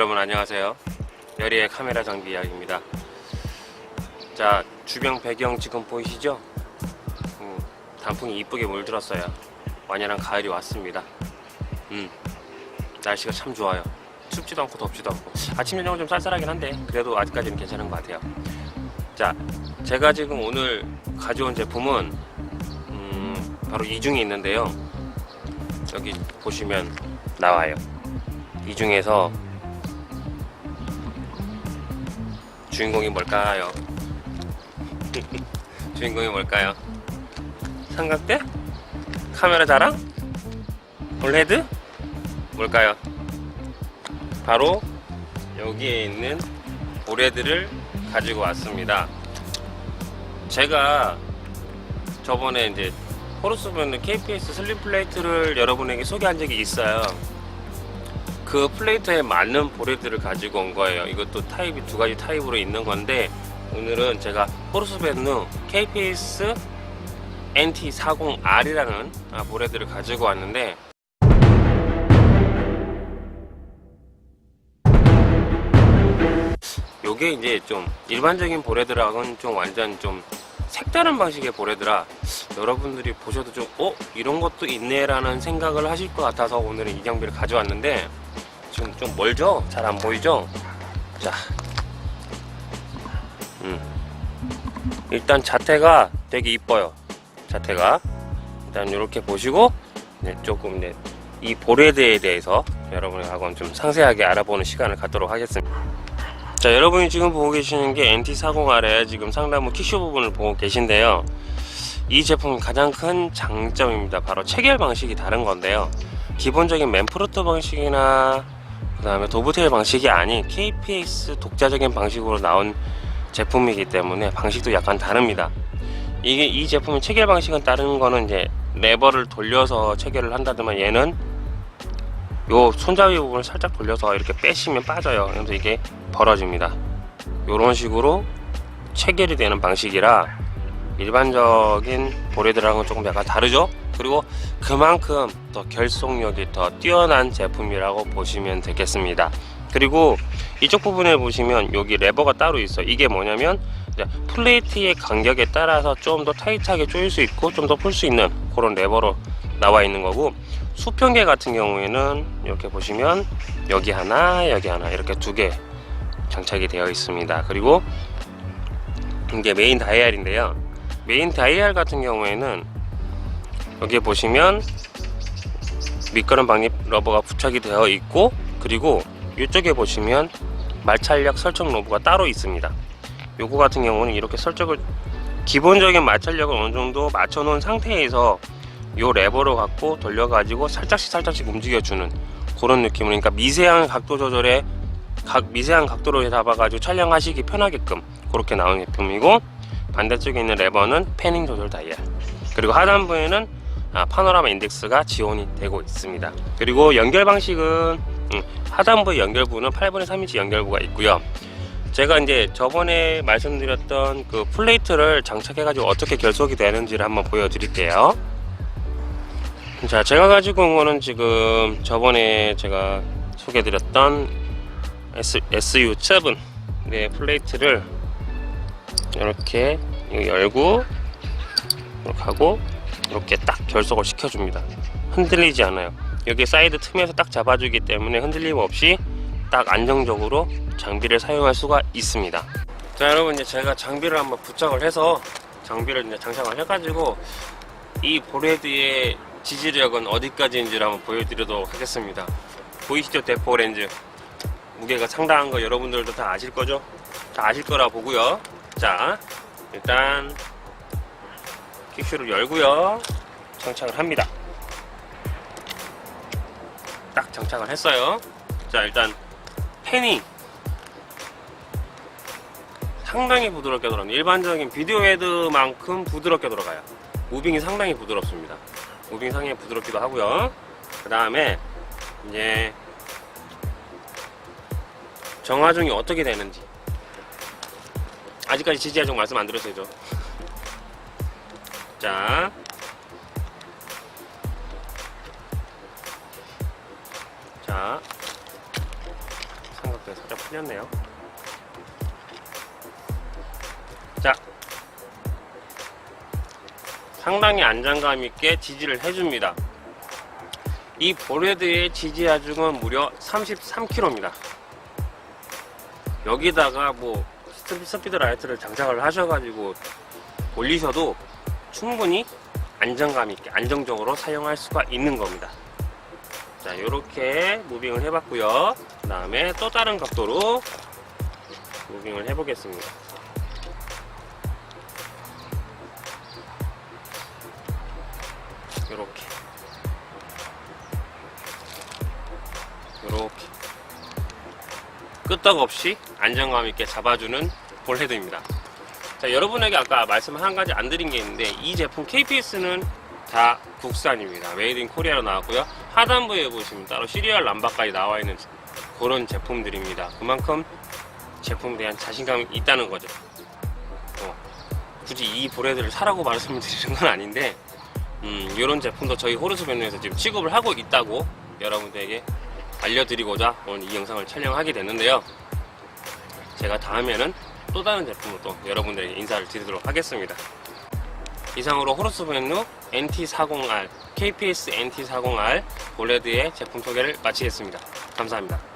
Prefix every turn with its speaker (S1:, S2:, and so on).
S1: 여러분 안녕하세요. 여리의 카메라 장비 이야기입니다. 자 주변 배경 지금 보이시죠? 음, 단풍이 이쁘게 물들었어요. 완연한 가을이 왔습니다. 음, 날씨가 참 좋아요. 춥지도 않고 덥지도 않고 아침 저녁은 좀 쌀쌀하긴 한데 그래도 아직까지는 괜찮은 것 같아요. 자 제가 지금 오늘 가져온 제품은 음, 바로 이 중에 있는데요. 여기 보시면 나와요. 이 중에서 주인공이 뭘까요? 주인공이 뭘까요? 삼각대? 카메라 자랑? 올헤드? 뭘까요? 바로 여기에 있는 올헤드를 가지고 왔습니다. 제가 저번에 이제 호루스밴드 KPS 슬림 플레이트를 여러분에게 소개한 적이 있어요. 그 플레이트에 맞는 보레드를 가지고 온 거예요. 이것도 타입이 두 가지 타입으로 있는 건데 오늘은 제가 호르스밴드 KPS NT40R이라는 아, 보레드를 가지고 왔는데 요게 이제 좀 일반적인 보레드랑은 좀 완전 좀 색다른 방식의 보레드라 여러분들이 보셔도 좀 어? 이런 것도 있네라는 생각을 하실 것 같아서 오늘은 이 장비를 가져왔는데 지금 좀 멀죠? 잘 안 보이죠? 자, 음. 일단 자태가 되게 이뻐요. 자태가 일단 이렇게 보시고 네, 조금 이제 이 보레드에 대해서 여러분하고 좀 상세하게 알아보는 시간을 갖도록 하겠습니다. 자, 여러분이 지금 보고 계시는 게 NT40R의 지금 상단부 키쇼 부분을 보고 계신데요. 이 제품의 가장 큰 장점입니다. 바로 체결 방식이 다른 건데요. 기본적인 맨프로트 방식이나 그 다음에 도브테일 방식이 아닌 KPX 독자적인 방식으로 나온 제품이기 때문에 방식도 약간 다릅니다. 이게 이 제품의 체결 방식은 다른 거는 이제 레버를 돌려서 체결을 한다더만 얘는 요 손잡이 부분을 살짝 돌려서 이렇게 빼시면 빠져요. 그래서 이게 벌어집니다. 이런 식으로 체결이 되는 방식이라 일반적인 보레드랑은 조금 약간 다르죠? 그리고 그만큼 더 결속력이 더 뛰어난 제품이라고 보시면 되겠습니다. 그리고 이쪽 부분에 보시면 여기 레버가 따로 있어. 이게 뭐냐면 플레이트의 간격에 따라서 좀 더 타이트하게 조일 수 있고 좀 더 풀 수 있는 그런 레버로 나와 있는 거고 수평계 같은 경우에는 이렇게 보시면 여기 하나 여기 하나 이렇게 두 개 장착이 되어 있습니다. 그리고 이게 메인 다이얼인데요. 메인 다이얼 같은 경우에는 여기 보시면 미끄럼 방립 러버가 부착이 되어 있고 그리고 이쪽에 보시면 마찰력 설정 러버가 따로 있습니다. 요거 같은 경우는 이렇게 설정을 기본적인 마찰력을 어느 정도 맞춰 놓은 상태에서 요 레버를 갖고 돌려 가지고 살짝씩 살짝씩 움직여 주는 그런 느낌으로 그러니까 미세한 각도 조절에 각 미세한 각도로 잡아 가지고 촬영하시기 편하게끔 그렇게 나온 제품이고 반대쪽에 있는 레버는 패닝 조절 다이얼 그리고 하단부에는 아, 파노라마 인덱스가 지원이 되고 있습니다. 그리고 연결 방식은 음, 하단부 연결부는 8분의 3인치 연결부가 있고요. 제가 이제 저번에 말씀드렸던 그 플레이트를 장착해 가지고 어떻게 결속이 되는지를 한번 보여드릴게요. 자, 제가 가지고 온 거는 지금 저번에 제가 소개드렸던 S, SU7 네, 플레이트를 이렇게 열고 이렇게 하고 이렇게 딱 결속을 시켜줍니다. 흔들리지 않아요. 여기 사이드 틈에서 딱 잡아주기 때문에 흔들림 없이 딱 안정적으로 장비를 사용할 수가 있습니다. 자 여러분 이제 제가 장비를 한번 부착을 해서 장비를 이제 장착을 해가지고 이 보레드의 지지력은 어디까지인지를 한번 보여드리도록 하겠습니다. 보이시죠 대포 렌즈 무게가 상당한 거 여러분들도 다 아실 거죠? 다 아실 거라 보고요. 자 일단 킥슈를 열고요. 장착을 합니다. 딱 장착을 했어요. 자, 일단 패닝 상당히 부드럽게 돌아갑니다. 일반적인 비디오 헤드만큼 부드럽게 돌아가요. 무빙이 상당히 부드럽습니다. 무빙이 상당히 부드럽기도 하고요. 그 다음에 이제 정화중이 어떻게 되는지 아직까지 지지하중 말씀 안 드렸어요. 자, 자, 틀렸네요. 자, 상당히 안정감 있게 지지를 해줍니다. 이 보레드의 지지 하중은 무려 33kg입니다. 여기다가 뭐 스피- 스피드 라이트를 장착을 하셔가지고 올리셔도 충분히 안정감 있게 안정적으로 사용할 수가 있는 겁니다. 자, 이렇게 무빙을 해봤고요. 그 다음에 또 다른 각도로 무빙을 해보겠습니다. 이렇게, 이렇게 끄떡없이 안정감 있게 잡아주는 볼헤드입니다. 자, 여러분에게 아까 말씀 한 가지 안 드린 게 있는데 이 제품 KPS는 다 국산입니다. 메이드 인 코리아로 나왔고요. 하단부에 보시면 따로 시리얼 남바까지 나와 있는 그런 제품들입니다. 그만큼 제품에 대한 자신감이 있다는 거죠. 어, 굳이 이 브랜드를 사라고 말씀을 드리는 건 아닌데 음, 이런 제품도 저희 호르스 밴드에서 지금 취급을 하고 있다고 여러분들에게 알려드리고자 오늘 이 영상을 촬영하게 됐는데요. 제가 다음에는 또 다른 제품으로 또 여러분들에게 인사를 드리도록 하겠습니다. 이상으로 호르스벤루 NT40R, KPS NT40R 볼레드의 제품 소개를 마치겠습니다. 감사합니다.